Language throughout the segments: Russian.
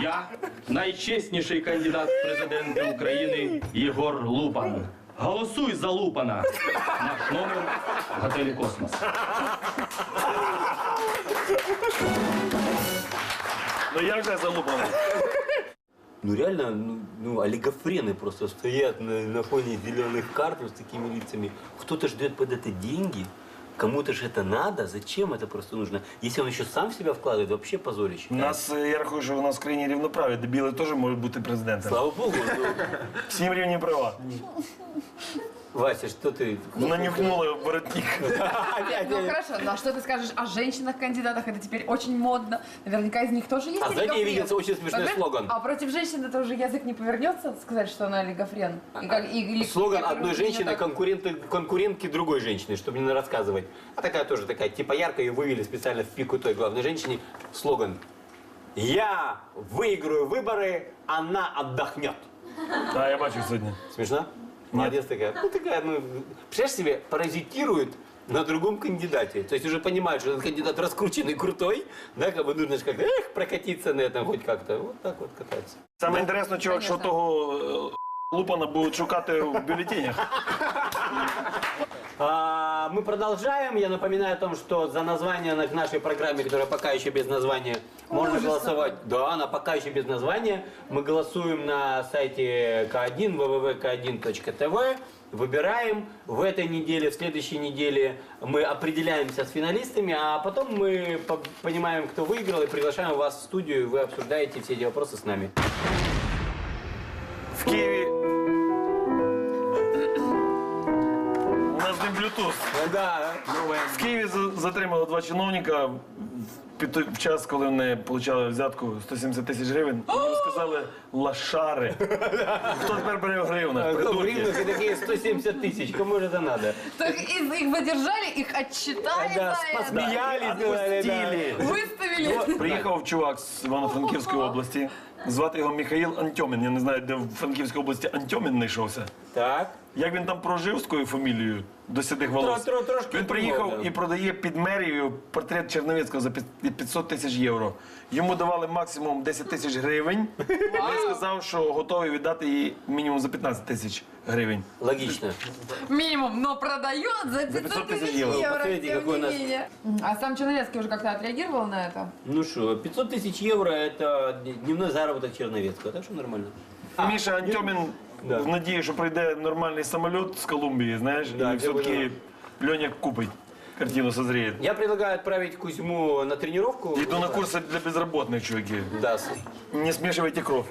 Я найчесніший кандидат в президенти України Єгор Лупан. Голосуй за Лупана. Наш номер в готелі Космос. Ну як же залупано? Ну реально, ну, ну олигофрены просто стоят на, на фоне зеленых карт вот с такими лицами. Кто-то ждет под это деньги, кому-то же это надо, зачем это просто нужно? Если он еще сам в себя вкладывает, вообще позорище. У нас, е, я рахую, що у нас в країні рівноправ'я, дебіли теж можуть бути президентом. Слава богу, ну, Всім рівні права. Вася, что ты? Нанюхнули воротник. Ну хорошо, ну а что ты скажешь о женщинах-кандидатах? Это теперь очень модно. Наверняка из них тоже есть А сзади я олигофрен. видел очень смешной слоган. А против женщины это уже язык не повернется сказать, что она олигофрен? Слоган одной женщины, конкурентки другой женщины, чтобы не рассказывать. А такая тоже такая, типа яркая, ее вывели специально в пику той главной женщине. Слоган. Я выиграю выборы, она отдохнет. Так, я бачив сьогодні. Смешно? Молодец такая. Ну, такая, ну, представляешь себе, паразитирует на другом кандидате. То есть уже понимают, что этот кандидат раскрученный, крутой, да, как бы нужно же как-то, эх, прокатиться на этом хоть как-то. Вот так вот кататься. Саме інтересно, чувак, що Конечно. того е, Лупана будуть шукати в бюлетенях. А, мы продолжаем. Я напоминаю о том, что за название на- к нашей программе, которая пока еще без названия, можно голосовать. Да, она пока еще без названия. Мы голосуем на сайте К1, www.k1.tv. Выбираем в этой неделе, в следующей неделе мы определяемся с финалистами, а потом мы по- понимаем, кто выиграл, и приглашаем вас в студию, и вы обсуждаете все эти вопросы с нами. В Києві. нас не Bluetooth. Да, В Києві за- затримали два чиновника в, під той- в час, коли вони отримали взятку 170 тисяч гривень. Їм сказали лашари. Хто тепер бере в гривнах? в Придурки. гривнах и такие 170 тысяч, кому же это надо? Так их, их задержали, их отчитали Да, за это. посмеялись, говорили, да. Отпустили. Выставили. Приїхав чувак з Івано-Франківської області. Звати його Михаїл Антьомін. Я не знаю, де в Франківській області Антьомін знайшовся. Так. Як він там прожив з такою фамілією до сідих волос? Тро- тро- трошки він приїхав трудно, да. і продає під мерією портрет Черновецького за під- від 500 тисяч євро. Йому давали максимум 10 тисяч гривень. Він сказав, що готовий віддати її мінімум за 15 тисяч гривень. Логично. Минимум, но продает за 500 тысяч евро, Посмотрите, тем какой у не нас- менее. А сам Черновецкий уже как-то отреагировал на это? Ну что, 500 тысяч евро – это дневной заработок Черновецкого, так что нормально. Міша Антьомін Да. в надії, що прийде нормальний самоліт з Колумбії, знаєш, Да, і все-таки Льоня купить картину созреет. Я предлагаю отправить Кузьму на тренировку. Иду на курсы для безработных, чуваки. Да, с- Не смешивайте кровь.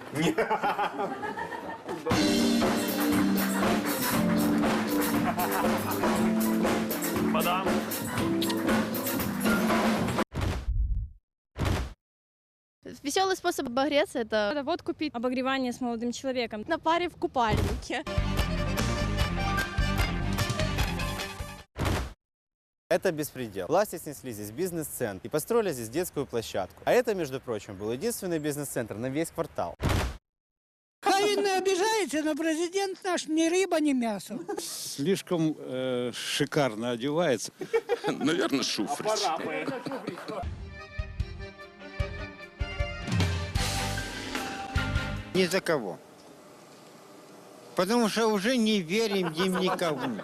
Веселый способ обогреться это Надо вот купить обогревание с молодым человеком. на паре в купальнике. Это беспредел. Власти снесли здесь бизнес-центр и построили здесь детскую площадку. А это, между прочим, был единственный бизнес-центр на весь квартал. Хай він не обіжається, но президент наш ни рыба, ни мясо. слишком э, шикарно одевается. Наверное, шуфрич. Ни за кого. Потому что уже не верим им никому.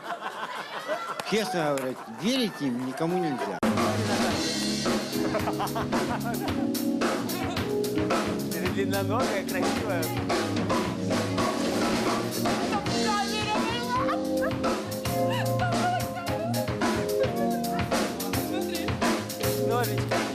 Честно говоря, верить им никому нельзя. Длинноногая, красивая. Ножички.